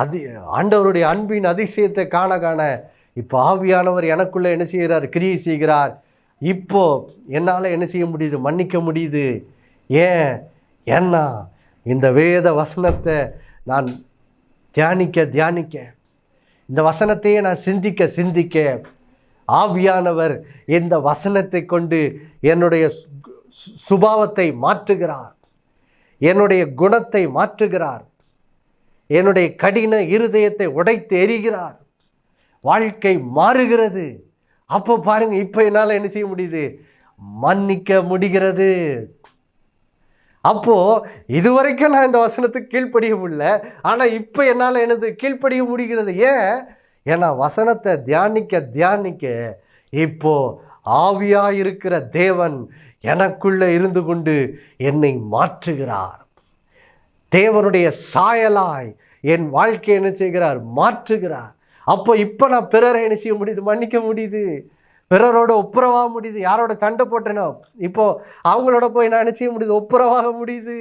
அது ஆண்டவருடைய அன்பின் அதிசயத்தை காண காண இப்போ ஆவியானவர் எனக்குள்ளே என்ன செய்கிறார்? கிரியை செய்கிறார். இப்போ என்னால் என்ன செய்ய முடியுது? மன்னிக்க முடியுது. ஏன்? ஏன்னா இந்த வேத வசனத்தை நான் தியானிக்க தியானிக்க இந்த வசனத்தையே நான் சிந்திக்க சிந்திக்க ஆவியானவர் இந்த வசனத்தை கொண்டு என்னுடைய சுபாவத்தை மாற்றுகிறார். என்னுடைய குணத்தை மாற்றுகிறார். என்னுடைய கடின இருதயத்தை உடைத்து எரிகிறார். வாழ்க்கை மாறுகிறது. அப்போ பாருங்க இப்போ என்னால் என்ன செய்ய முடியுது? மன்னிக்க முடிகிறது. அப்போ இதுவரைக்கும் நான் இந்த வசனத்துக்கு கீழ்ப்படிய முடியல. ஆனால் இப்போ என்னால் எனது கீழ்ப்படிய முடிகிறது. ஏன்? ஏன்னா வசனத்தை தியானிக்க தியானிக்க இப்போ ஆவியாக இருக்கிற தேவன் எனக்குள்ளே இருந்து கொண்டு என்னை மாற்றுகிறார். தேவனுடைய சாயலாய் என் வாழ்க்கையை என்ன செய்கிறார்? மாற்றுகிறார். அப்போ இப்போ நான் பிறரை என்ன செய்ய முடியுது? மன்னிக்க முடியுது. பிறரோட ஒப்புரவாக முடியுது. யாரோட சண்டை போட்டேனோ? இப்போ அவங்களோட போய் நான் என்ன செய்ய முடியுது? ஒப்புரவாக முடியுது.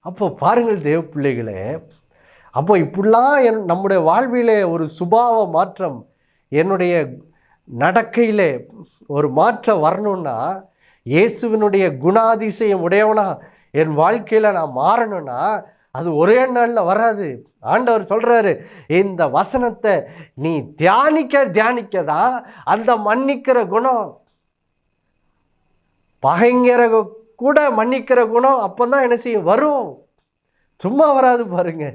அப்போ பாருங்கள் தேவ பிள்ளைகளே அப்போ இப்படிலாம் என் நம்முடைய வாழ்விலே ஒரு சுபாவ மாற்றம் என்னுடைய நடக்கையிலே ஒரு மாற்றம் வரணும்னா இயேசுவினுடைய குணாதிசயம் உடையவனாக என் வாழ்க்கையில் நான் மாறணும்னா அது ஒரே நாளில் வராது. ஆண்டவர் சொல்கிறாரு இந்த வசனத்தை நீ தியானிக்க தியானிக்க தான் அந்த மன்னிக்கிற குணம். பகைங்கிற கூட மன்னிக்கிற குணம் அப்போ தான் என்ன செய்யும்? வரும். சும்மா வராது பாருங்க.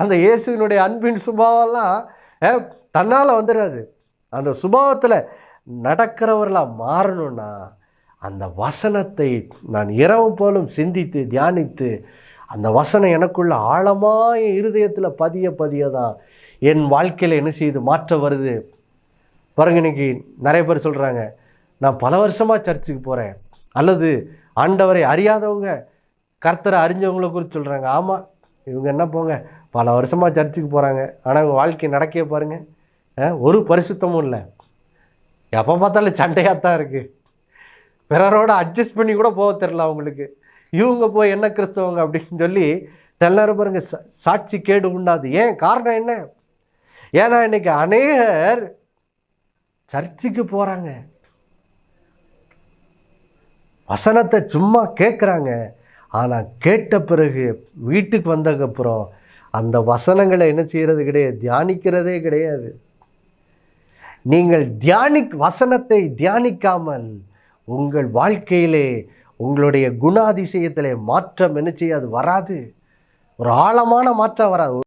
அந்த இயேசுவினுடைய அன்பின் சுபாவம்லாம் தன்னால் வந்துடாது அந்த சுபாவத்தில் நடக்கிறவர்களாக மாறணும்னா அந்த வசனத்தை நான் இரவு போலும் சிந்தித்து தியானித்து அந்த வசனம் எனக்குள்ள ஆழமாக என் இருதயத்தில் பதிய பதிய தான் என் வாழ்க்கையில் என்ன செய்யுது மாற்றம் வருது? பாருங்க இன்னைக்கு நிறைய பேர் சொல்கிறாங்க நான் பல வருஷமாக சர்ச்சுக்கு போகிறேன் அல்லது ஆண்டவரை அறியாதவங்க கர்த்தரை அறிஞ்சவங்களை குறித்து சொல்கிறாங்க ஆமாம் இவங்க என்ன போங்க பல வருஷமாக சர்ச்சுக்கு போகிறாங்க ஆனால் இவங்க வாழ்க்கை நடக்கவே பாருங்கள் ஒரு பரிசுத்தமும் இல்லை. எப்போ பார்த்தாலும் சண்டையாக தான் இருக்குது பிறரோட அட்ஜஸ்ட் பண்ணி கூட போக தெரில அவங்களுக்கு. இவங்க போய் என்ன கிறிஸ்தவங்க அப்படின்னு சொல்லி தெல்லாரும் பாருங்க சாட்சி கேடு உண்டாது. ஏன்? காரணம் என்ன? ஏன்னா இன்னைக்கு அநேகர் சர்ச்சுக்கு போகிறாங்க வசனத்தை சும்மா கேட்குறாங்க ஆனால் கேட்ட பிறகு வீட்டுக்கு வந்ததுக்கப்புறம் அந்த வசனங்களை என்ன செய்கிறது கிடையாது. தியானிக்கிறதே கிடையாது. நீங்கள் தியானி வசனத்தை தியானிக்காமல் உங்கள் வாழ்க்கையிலே உங்களுடைய குணாதிசயத்திலே மாற்றம் என்ன செய்யாது? வராது. ஒரு ஆழமான மாற்றம் வராது.